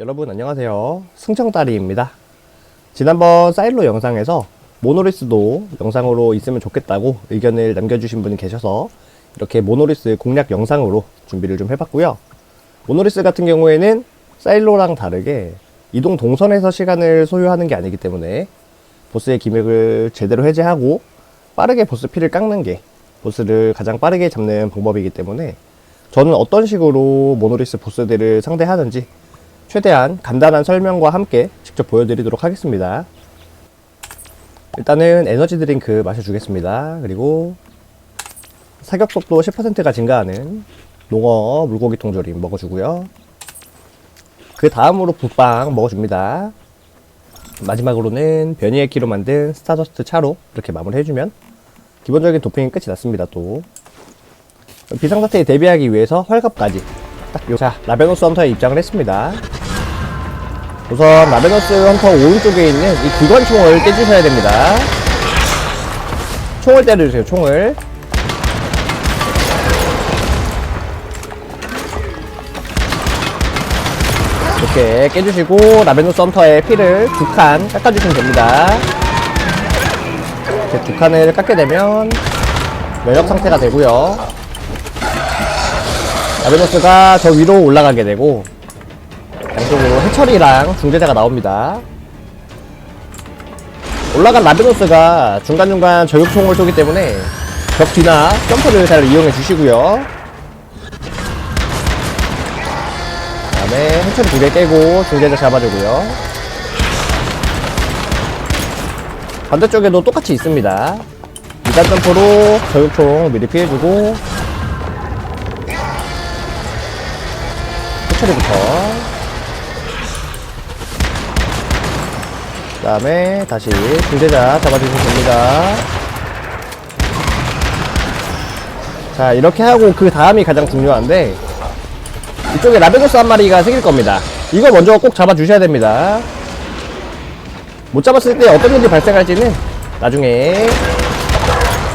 여러분 안녕하세요. 승청다리입니다. 지난번 사일로 영상에서 모노리스도 영상으로 있으면 좋겠다고 의견을 남겨주신 분이 계셔서 이렇게 모노리스 공략 영상으로 준비를 좀 해봤고요. 모노리스 같은 경우에는 사일로랑 다르게 이동 동선에서 시간을 소요하는 게 아니기 때문에 보스의 기믹을 제대로 해제하고 빠르게 보스 피를 깎는 게 보스를 가장 빠르게 잡는 방법이기 때문에 저는 어떤 식으로 모노리스 보스들을 상대하는지 최대한 간단한 설명과 함께 직접 보여드리도록 하겠습니다. 일단은 에너지 드링크 마셔주겠습니다. 그리고 사격 속도 10%가 증가하는 농어 물고기 통조림 먹어주고요. 그 다음으로 붓빵 먹어줍니다. 마지막으로는 변이의 키로 만든 스타더스트 차로 이렇게 마무리해주면 기본적인 도핑이 끝이 났습니다. 또 비상사태에 대비하기 위해서 활갑까지 딱 요. 자 라베노스 헌터에 입장을 했습니다. 우선 라베너스 헌터 오른쪽에 있는 이 기관총을 깨주셔야 됩니다. 총을 때려주세요, 총을. 이렇게 깨주시고 라베노스 헌터의 피를 두 칸 깎아주시면 됩니다. 이렇게 두 칸을 깎게 되면 면역 상태가 되고요. 라베노스가 저 위로 올라가게 되고 양쪽으로 해철이랑 중재자가 나옵니다. 올라간 라베노스가 중간중간 저격총을 쏘기 때문에 벽 뒤나 점프를 잘 이용해 주시고요. 그 다음에 해철이 두개 깨고 중재자 잡아주고요. 반대쪽에도 똑같이 있습니다. 2단 점프로 저격총 미리 피해주고 해철이부터 그 다음에 다시 중재자 잡아주시면 됩니다. 자, 이렇게 하고 그 다음이 가장 중요한데, 이쪽에 라베노스 한 마리가 생길 겁니다. 이거 먼저 꼭 잡아주셔야 됩니다. 못 잡았을 때 어떤 일이 발생할지는 나중에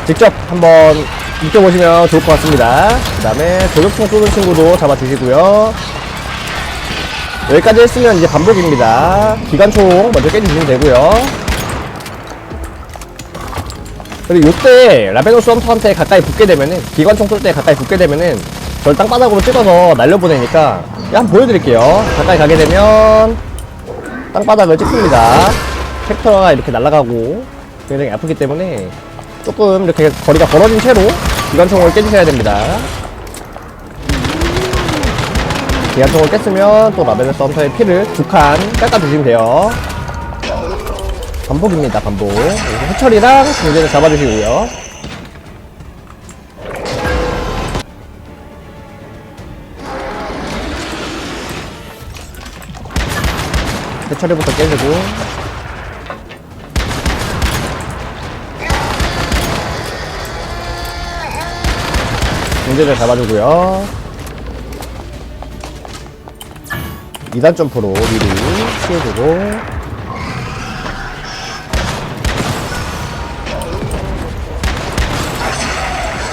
직접 한번 느껴보시면 좋을 것 같습니다. 그 다음에 조격총 쏘는 친구도 잡아주시고요. 여기까지 했으면 이제 반복입니다. 기관총 먼저 깨주시면 되고요. 그리고 요때 라베노스 헌터한테 가까이 붙게 되면은 기관총 쏠 때 가까이 붙게 되면은 절 땅바닥으로 찍어서 날려보내니까 야, 한번 보여드릴게요. 가까이 가게 되면 땅바닥을 찍습니다. 텍터가 이렇게 날아가고 굉장히 아프기 때문에 조금 이렇게 거리가 벌어진 채로 기관총을 깨주셔야 됩니다. 기관총을 깼으면 또 라벤스 헌터의 피를 두 칸 깎아주시면 돼요. 반복입니다, 반복. 해철이랑 중재를 잡아주시고요. 해철이부터 깨주고. 중재를 잡아주고요. 2단 점프로 미리 피해주고.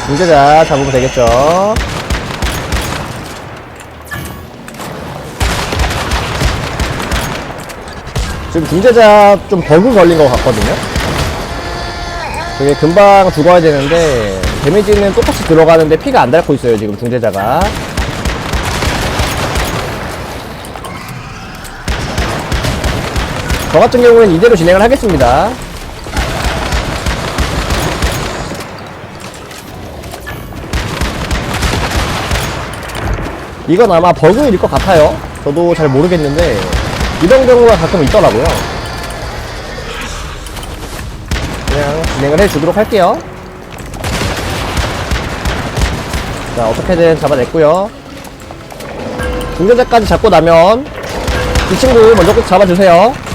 중재자 잡으면 되겠죠? 지금 중재자 좀 버그 걸린 것 같거든요? 되게 금방 죽어야 되는데 데미지는 똑같이 들어가는데 피가 안 닳고 있어요 지금 중재자가 저 같은 경우는 이대로 진행을 하겠습니다. 이건 아마 버그일 것 같아요. 저도 잘 모르겠는데 이런 경우가 가끔 있더라고요. 그냥 진행을 해주도록 할게요. 자 어떻게든 잡아냈고요. 중재자까지 잡고 나면 이 친구 먼저 꼭 잡아주세요.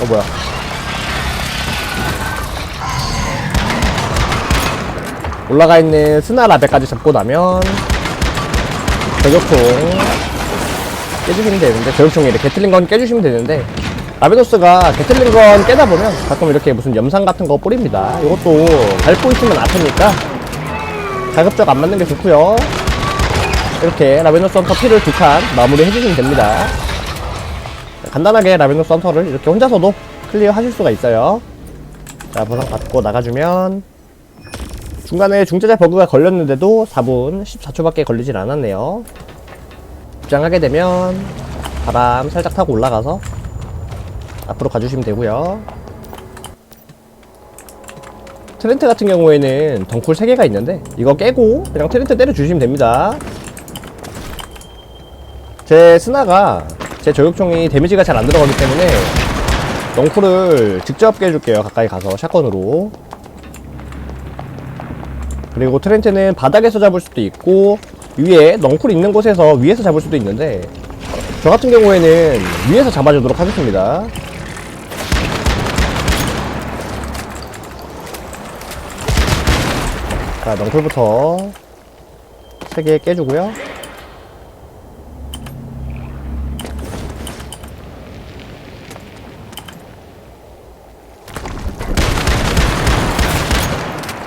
어 뭐야. 올라가 있는 스나라베까지 잡고 나면 저격총 깨주시면 되는데 저격총이 이렇게 게틀린 건 깨주시면 되는데 라베노스가 게틀린 건 깨다 보면 가끔 이렇게 무슨 염상 같은 거 뿌립니다. 이것도 밟고 있으면 아프니까 가급적 안 맞는 게 좋고요. 이렇게 라벤더 썬터 피를 두 칸 마무리 해주시면 됩니다. 간단하게 라벤더 썬터를 이렇게 혼자서도 클리어 하실 수가 있어요. 자, 보상 받고 나가주면 중간에 중재자 버그가 걸렸는데도 4분 14초밖에 걸리질 않았네요. 입장하게 되면 바람 살짝 타고 올라가서 앞으로 가주시면 되고요. 트렌트 같은 경우에는 덩쿨 3개가 있는데 이거 깨고 그냥 트렌트 때려주시면 됩니다. 제 스나가 제 저격총이 데미지가 잘 안 들어가기 때문에 덩쿨을 직접 깨줄게요. 가까이 가서 샷건으로. 그리고 트렌트는 바닥에서 잡을 수도 있고 위에 넝쿨 있는 곳에서 위에서 잡을 수도 있는데 저 같은 경우에는 위에서 잡아주도록 하겠습니다. 자, 넝쿨부터 3개 깨주고요.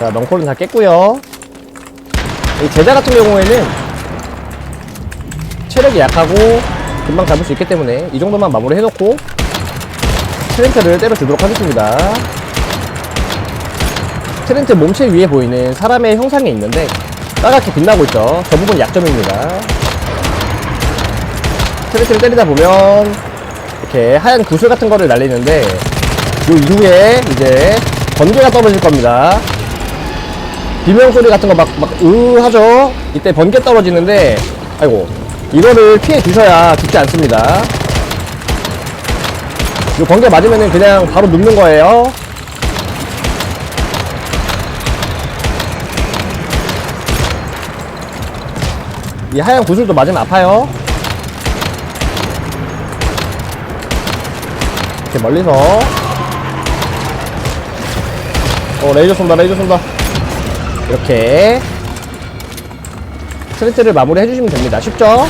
자, 넝콜은 다 깼고요. 이 제자 같은 경우에는 체력이 약하고 금방 잡을 수 있기 때문에 이 정도만 마무리 해놓고 트렌트를 때려주도록 하겠습니다. 트렌트 몸체 위에 보이는 사람의 형상이 있는데 빨갛게 빛나고 있죠. 저 부분 약점입니다. 트렌트를 때리다 보면 이렇게 하얀 구슬 같은 거를 날리는데 요 이후에 이제 번개가 떨어질 겁니다. 비명 소리 같은 거 막, 막, 으 하죠? 이때 번개 떨어지는데, 아이고, 이거를 피해 주셔야 죽지 않습니다. 이 번개 맞으면은 그냥 바로 눕는 거예요. 이 하얀 구슬도 맞으면 아파요. 이렇게 멀리서. 어, 레이저 쏜다, 레이저 쏜다. 이렇게 트렌트를 마무리 해주시면 됩니다. 쉽죠?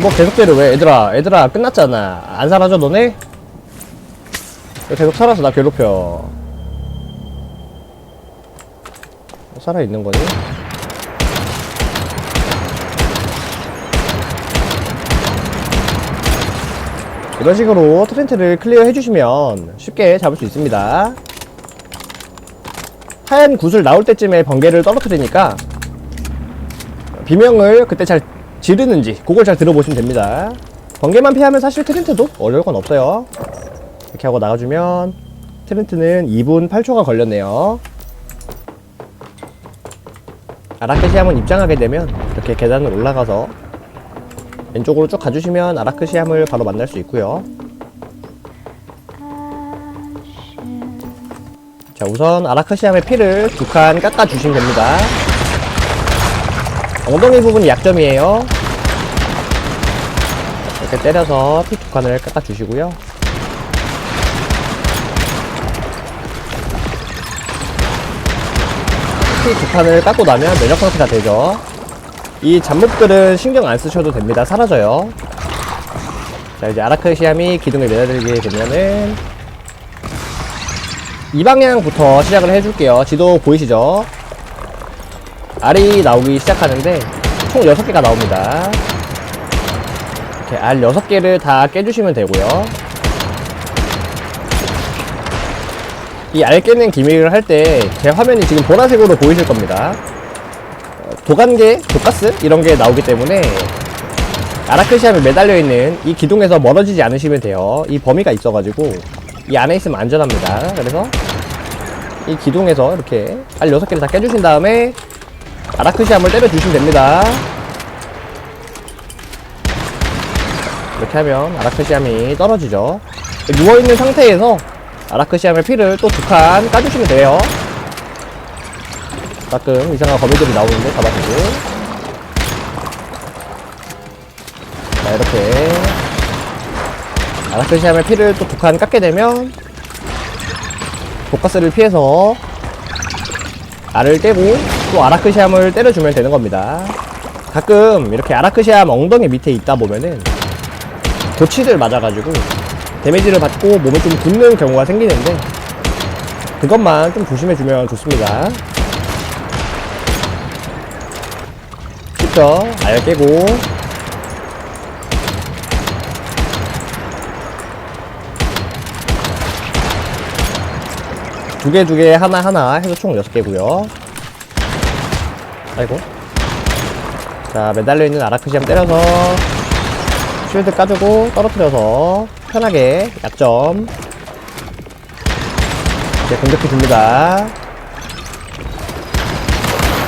뭐 계속 때려 왜 얘들아 얘들아 끝났잖아 안 사라져 너네? 왜 계속 살아서 나 괴롭혀 살아있는 거니? 이런 식으로 트렌트를 클리어 해주시면 쉽게 잡을 수 있습니다. 하얀 구슬 나올 때쯤에 번개를 떨어뜨리니까 비명을 그때 잘 지르는지 그걸 잘 들어보시면 됩니다. 번개만 피하면 사실 트렌트도 어려울 건 없어요. 이렇게 하고 나가주면 트렌트는 2분 8초가 걸렸네요. 아라크시암은 입장하게 되면 이렇게 계단을 올라가서 왼쪽으로 쭉 가주시면 아라크시암을 바로 만날 수 있고요 자 우선 아라크시암의 피를 두 칸 깎아주시면 됩니다. 엉덩이 부분이 약점이에요. 이렇게 때려서 피 두 칸을 깎아주시고요. 피 두 칸을 깎고 나면 면역 상태가 되죠. 이 잡목들은 신경 안 쓰셔도 됩니다. 사라져요. 자 이제 아라크시암이 기둥에 매달리게 되면은 이 방향부터 시작을 해줄게요. 지도 보이시죠? 알이 나오기 시작하는데 총 6개가 나옵니다. 이렇게 알 6개를 다 깨주시면 되고요. 이 알 깨는 기믹을 할 때 제 화면이 지금 보라색으로 보이실 겁니다. 어, 도관계, 독가스 이런 게 나오기 때문에 아라크시암에 매달려 있는 이 기둥에서 멀어지지 않으시면 돼요. 이 범위가 있어가지고 이 안에 있으면 안전합니다. 그래서 이 기둥에서 이렇게 알 6개를 다 깨주신 다음에 아라크시암을 때려주시면 됩니다. 이렇게 하면 아라크시암이 떨어지죠. 누워있는 상태에서 아라크시암의 피를 또 두 칸 까주시면 돼요. 가끔 이상한 거미들이 나오는데 잡아주고. 자, 이렇게 아라크시암의 피를 또두칸 깎게 되면 독가스를 피해서 알을 떼고 또 아라크시암을 때려주면 되는 겁니다. 가끔 이렇게 아라크시암 엉덩이 밑에 있다 보면은 도치들 맞아가지고 데미지를 받고 몸에 좀 굳는 경우가 생기는데 그것만 좀 조심해주면 좋습니다. 깨졌죠? 아예 깨고. 두 개, 두 개, 하나, 하나 해서 총 여섯 개고요 아이고. 자, 매달려 있는 아라크시암 때려서 쉴드 까주고 떨어뜨려서 편하게 약점 이제 공격해 줍니다.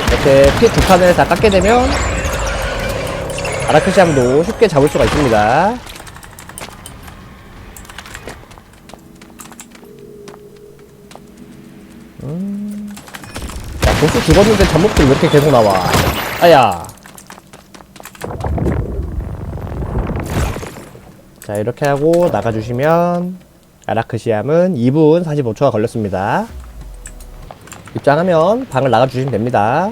이렇게 피 두 칸을 다 깎게 되면 아라크시암도 쉽게 잡을 수가 있습니다. 음. 야, 보스 죽었는데 잠목들 왜 이렇게 계속 나와? 아야. 자, 이렇게 하고 나가주시면 아라크시암은 2분 45초가 걸렸습니다. 입장하면 방을 나가주시면 됩니다.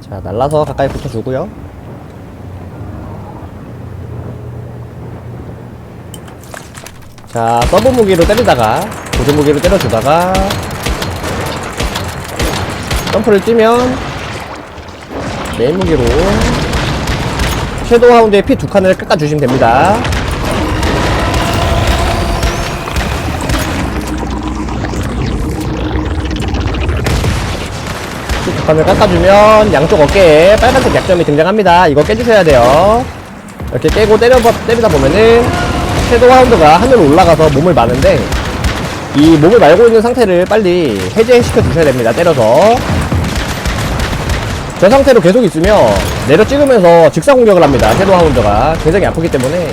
자, 날라서 가까이 붙어주고요. 자, 서브 무기로 때리다가, 무기로 때려주다가, 점프를 뛰면, 메인 무기로, 섀도우 하운드의 피 두 칸을 깎아주시면 됩니다. 피 두 칸을 깎아주면 양쪽 어깨에 빨간색 약점이 등장합니다. 이거 깨주셔야 돼요. 이렇게 깨고 때려, 때리다 보면은 섀도우 하운드가 하늘로 올라가서 몸을 마는데 이 몸을 말고 있는 상태를 빨리 해제시켜 주셔야 됩니다. 때려서. 저 상태로 계속 있으면 내려 찍으면서 직사 공격을 합니다. 섀도우 하운드가 굉장히 아프기 때문에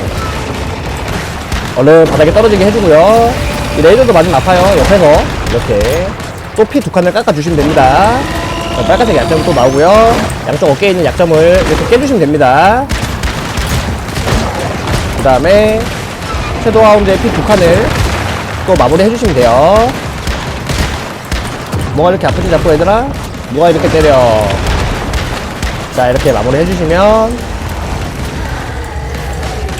얼른 바닥에 떨어지게 해주고요. 이 레이저도 맞으면 아파요. 옆에서 이렇게 또 피 두 칸을 깎아주시면 됩니다. 자, 빨간색 약점 또 나오고요. 양쪽 어깨에 있는 약점을 이렇게 깨주시면 됩니다. 그 다음에 섀도우 하운드의 피 두 칸을 또 마무리 해주시면 돼요. 뭐가 이렇게 아프지 자꾸 얘들아? 뭐가 이렇게 때려? 자 이렇게 마무리 해주시면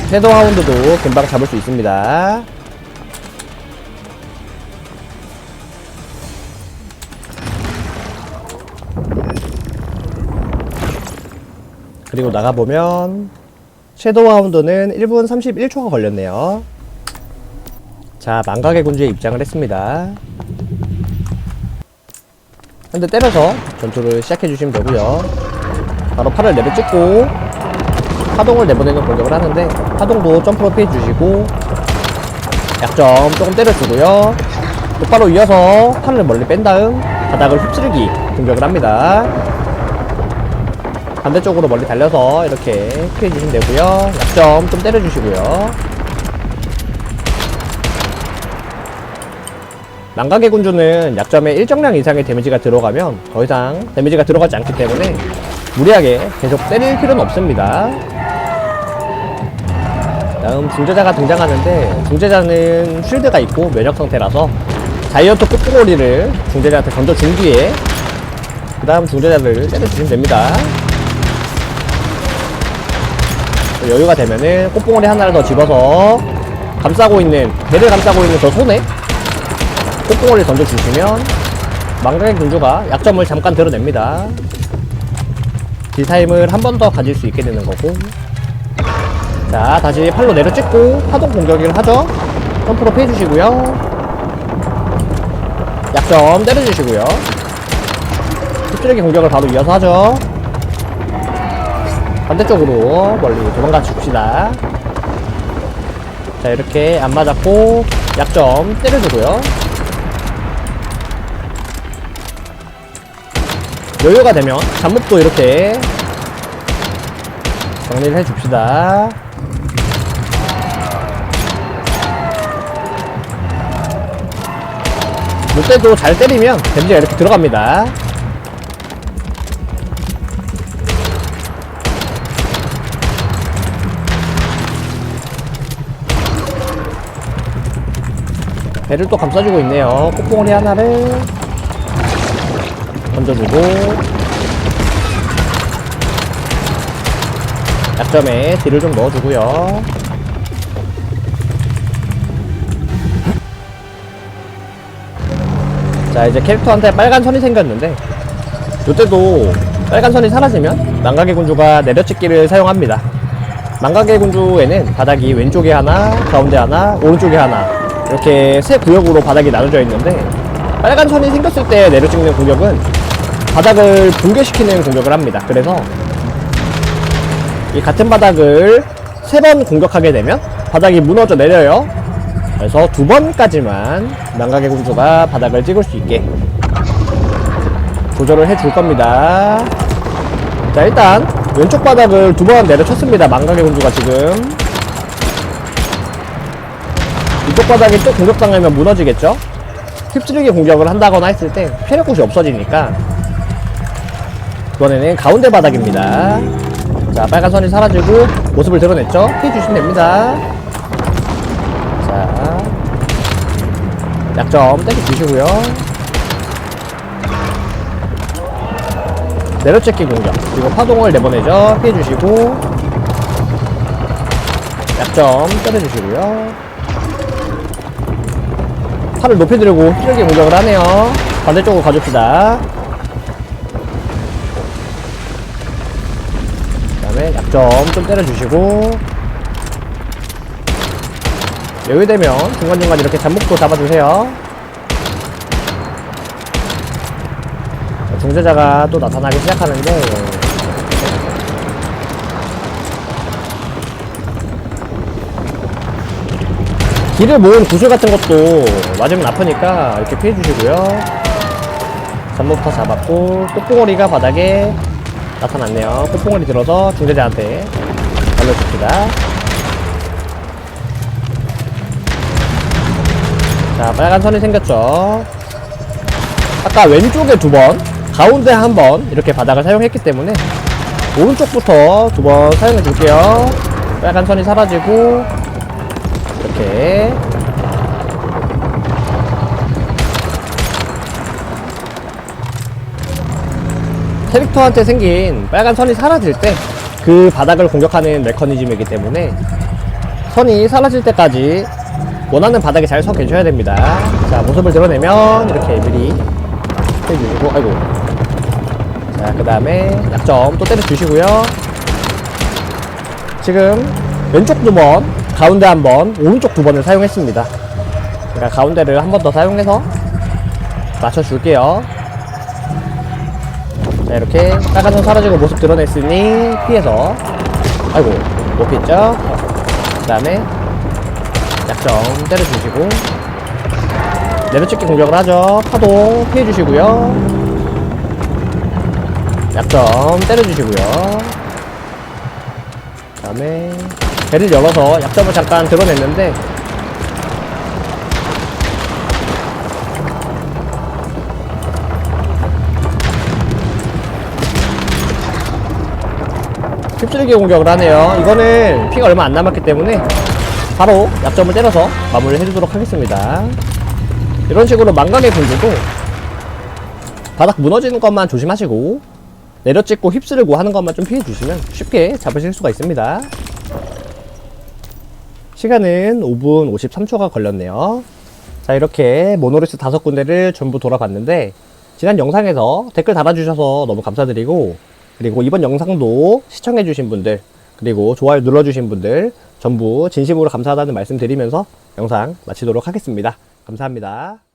섀도우 하운드도 금방 잡을 수 있습니다. 그리고 나가보면 섀도우 하운드는 1분 31초가 걸렸네요. 자, 망각의 군주에 입장을 했습니다. 현재 때려서 전투를 시작해주시면 되고요. 바로 팔을 내려 찍고 파동을 내보내는 공격을 하는데 파동도 점프로 피해주시고 약점 조금 때려주고요. 똑바로 이어서 팔을 멀리 뺀 다음 바닥을 휩쓸기 공격을 합니다. 반대쪽으로 멀리 달려서 이렇게 피해주시면 되고요. 약점 좀 때려주시고요. 망각의 군주는 약점에 일정량 이상의 데미지가 들어가면 더 이상 데미지가 들어가지 않기 때문에 무리하게 계속 때릴 필요는 없습니다. 다음 중재자가 등장하는데 중재자는 쉴드가 있고 면역 상태라서 자이언트 끝부고리를 중재자한테 던져준 뒤에 그 다음 중재자를 때려주시면 됩니다. 여유가 되면은 꽃봉오리 하나를 더 집어서 감싸고 있는 배를 감싸고 있는 저 손에 꽃봉오리를 던져주시면 망각의 군주가 약점을 잠깐 드러냅니다. 딜타임을 한 번 더 가질 수 있게 되는 거고. 자 다시 팔로 내려 찍고 파동 공격을 하죠. 점프로 피해주시고요. 약점 때려주시고요. 흡수력의 공격을 바로 이어서 하죠. 반대쪽으로 멀리 도망가 줍시다. 자 이렇게 안 맞았고 약점 때려주고요 여유가 되면 잠목도 이렇게 정리를 해 줍시다. 이때도 잘 때리면 데미지가 이렇게 들어갑니다. 배를 또 감싸주고 있네요. 꽃봉오리 하나를 던져주고 약점에 딜을 좀 넣어주고요 자 이제 캐릭터한테 빨간 선이 생겼는데 이때도 빨간 선이 사라지면 망각의 군주가 내려찍기를 사용합니다. 망각의 군주에는 바닥이 왼쪽에 하나, 가운데 하나, 오른쪽에 하나 이렇게 세 구역으로 바닥이 나눠져 있는데 빨간 선이 생겼을 때 내려찍는 공격은 바닥을 붕괴시키는 공격을 합니다. 그래서 이 같은 바닥을 세 번 공격하게 되면 바닥이 무너져 내려요. 그래서 두 번까지만 망각의 군주가 바닥을 찍을 수 있게 조절을 해줄 겁니다. 자, 일단 왼쪽 바닥을 두 번 내려쳤습니다. 망각의 군주가 지금. 이쪽 바닥이 또 공격당하면 무너지겠죠? 휩쓸리기 공격을 한다거나 했을 때 체력굿이 없어지니까 이번에는 가운데 바닥입니다. 자, 빨간 선이 사라지고 모습을 드러냈죠? 피해주시면 됩니다. 자, 약점 떼기 주시고요. 내려찍기 공격 그리고 파동을 내보내죠 피해주시고 약점 때려주시고요 팔을 높이 들고 휘르게 공격을 하네요 반대쪽으로 가줍시다 점 좀 때려주시고. 여유 되면 중간중간 이렇게 잡목도 잡아주세요. 중재자가 또 나타나기 시작하는데. 길을 모은 구슬 같은 것도 맞으면 아프니까 이렇게 피해 주시고요. 잠목터 잡았고 꽃봉오리가 바닥에 나타났네요. 꽃봉오리 들어서 중재자한테 날려줍니다. 자 빨간 선이 생겼죠. 아까 왼쪽에 두 번, 가운데 한 번 이렇게 바닥을 사용했기 때문에 오른쪽부터 두 번 사용해 줄게요. 빨간 선이 사라지고 이렇게 캐릭터한테 생긴 빨간 선이 사라질 때 그 바닥을 공격하는 메커니즘이기 때문에 선이 사라질 때까지 원하는 바닥에 잘 서 계셔야 됩니다. 자, 모습을 드러내면 이렇게 미리 해주시고, 아이고. 자, 그 다음에 약점 또 때려주시고요. 지금 왼쪽 두 번, 가운데 한 번, 오른쪽 두 번을 사용했습니다. 그러니까 가운데를 한 번 더 사용해서 맞춰줄게요. 자, 이렇게 빨간 선 사라지고 모습 드러냈으니 피해서, 아이고, 못 피했죠? 그 다음에 약점 때려주시고. 내려찍기 공격을 하죠. 파동 피해주시고요. 약점 때려주시고요. 그 다음에 배를 열어서 약점을 잠깐 드러냈는데 휩쓸기 공격을 하네요 이거는 피가 얼마 안 남았기 때문에 바로 약점을 때려서 마무리를 해주도록 하겠습니다. 이런 식으로 망각의 분들도 바닥 무너지는 것만 조심하시고 내려찍고 휩쓸고 하는 것만 좀 피해주시면 쉽게 잡으실 수가 있습니다. 시간은 5분 53초가 걸렸네요. 자 이렇게 모노리스 다섯 군데를 전부 돌아봤는데 지난 영상에서 댓글 달아주셔서 너무 감사드리고 그리고 이번 영상도 시청해주신 분들 그리고 좋아요 눌러주신 분들 전부 진심으로 감사하다는 말씀 드리면서 영상 마치도록 하겠습니다. 감사합니다.